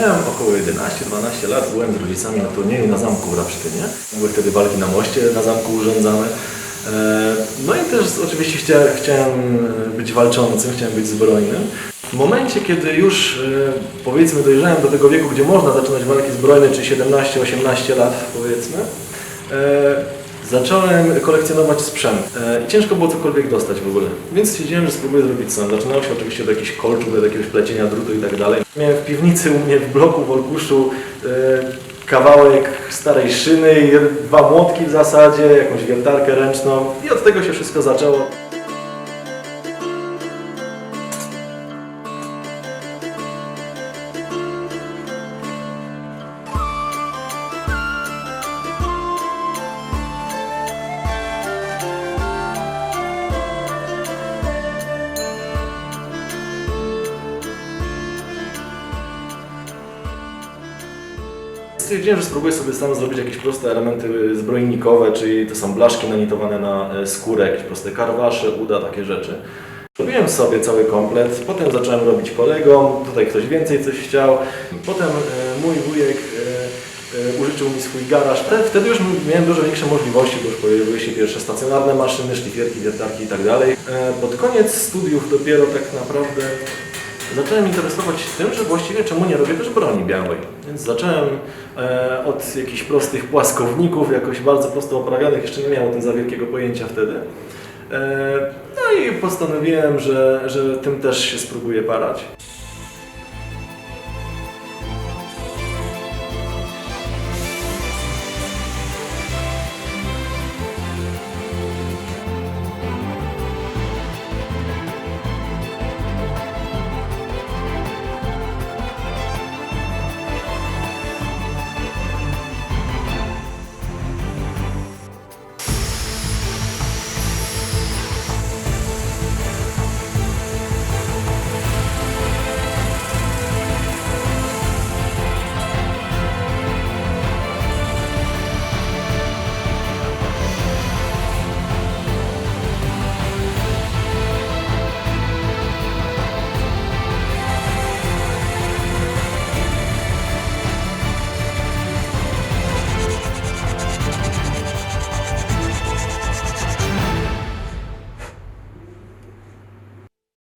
miałem około 11-12 lat, byłem z rodzicami na turnieju na zamku w Rapsztynie. Były wtedy walki na moście na zamku urządzane. E, No i też oczywiście chciałem, chciałem być walczącym, chciałem być zbrojnym. W momencie, kiedy już e, powiedzmy dojrzałem do tego wieku, gdzie można zaczynać walki zbrojne, czyli 17-18 lat powiedzmy, e, zacząłem kolekcjonować sprzęt e, i ciężko było cokolwiek dostać w ogóle. Więc stwierdziłem, że spróbuję zrobić sam. Zaczynało się oczywiście od jakichś kolczów, od jakiegoś plecienia drutu i tak dalej. Miałem w piwnicy u mnie w bloku w Olkuszu e, kawałek starej szyny, dwa młotki w zasadzie, jakąś wiertarkę ręczną i od tego się wszystko zaczęło. Stwierdziłem, że spróbuję sobie sam zrobić jakieś proste elementy zbrojnikowe, czyli to są blaszki nanitowane na e, skórę, jakieś proste karwasze, uda, takie rzeczy. Robiłem sobie cały komplet, potem zacząłem robić kolegom, tutaj ktoś więcej coś chciał. Potem e, mój wujek e, użyczył mi swój garaż. Wtedy, już miałem dużo większe możliwości, bo już pojawiły się pierwsze stacjonarne maszyny, szlifierki, wiertarki i tak dalej. Pod koniec studiów dopiero tak naprawdę zacząłem interesować tym, że właściwie czemu nie robię też broni białej. Więc zacząłem e, od jakichś prostych płaskowników, jakoś bardzo prosto oprawionych, jeszcze nie miałem o tym za wielkiego pojęcia wtedy. E, no i postanowiłem, że, że tym też się spróbuję parać.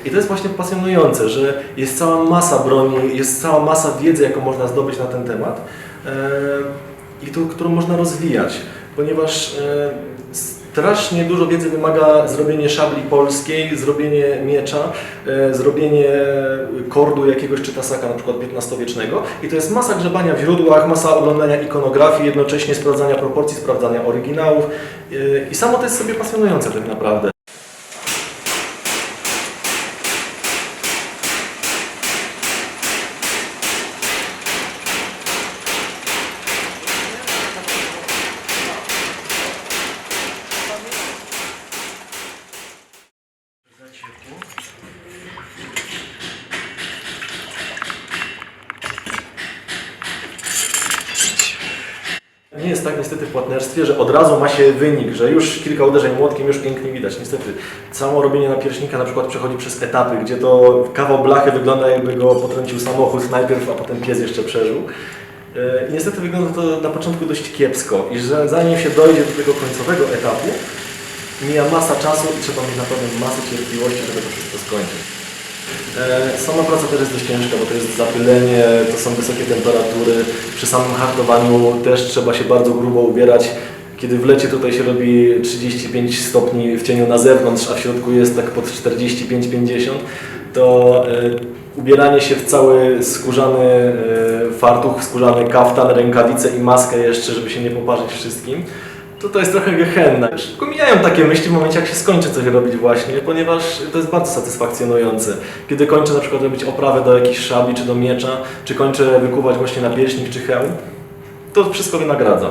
I to jest właśnie pasjonujące, że jest cała masa broni, jest cała masa wiedzy, jaką można zdobyć na ten temat e, i tu, którą można rozwijać, ponieważ e, strasznie dużo wiedzy wymaga zrobienie szabli polskiej, zrobienie miecza, e, zrobienie kordu jakiegoś czy tasaka na przykład XV-wiecznego i to jest masa grzebania w źródłach, masa oglądania ikonografii, jednocześnie sprawdzania proporcji, sprawdzania oryginałów i samo to jest sobie pasjonujące tak naprawdę. Nie jest tak niestety w płatnerstwie, że od razu ma się wynik, że już kilka uderzeń młotkiem już pięknie widać. Niestety samo robienie napierśnika na przykład przechodzi przez etapy, gdzie to kawał blachy wygląda jakby go potrącił samochód najpierw, a potem pies jeszcze przeżył. E, I niestety wygląda to na początku dość kiepsko i że zanim się dojdzie do tego końcowego etapu, mija masa czasu i trzeba mieć naprawdę masę cierpliwości, żeby to wszystko skończyć. E, Sama praca też jest dość ciężka, bo to jest zapylenie, to są wysokie temperatury. Przy samym hartowaniu też trzeba się bardzo grubo ubierać. Kiedy w lecie tutaj się robi 35 stopni w cieniu na zewnątrz, a w środku jest tak pod 45-50, to e, ubieranie się w cały skórzany e, fartuch, skórzany kaftan, rękawice i maskę jeszcze, żeby się nie poparzyć wszystkim, to to jest trochę gehenna. Szybko mijają takie myśli w momencie, jak się skończy coś robić właśnie, ponieważ to jest bardzo satysfakcjonujące. Kiedy kończę na przykład robić oprawę do jakiejś szabli czy do miecza, czy kończę wykuwać właśnie napierśnik czy hełm, to wszystko wynagradza.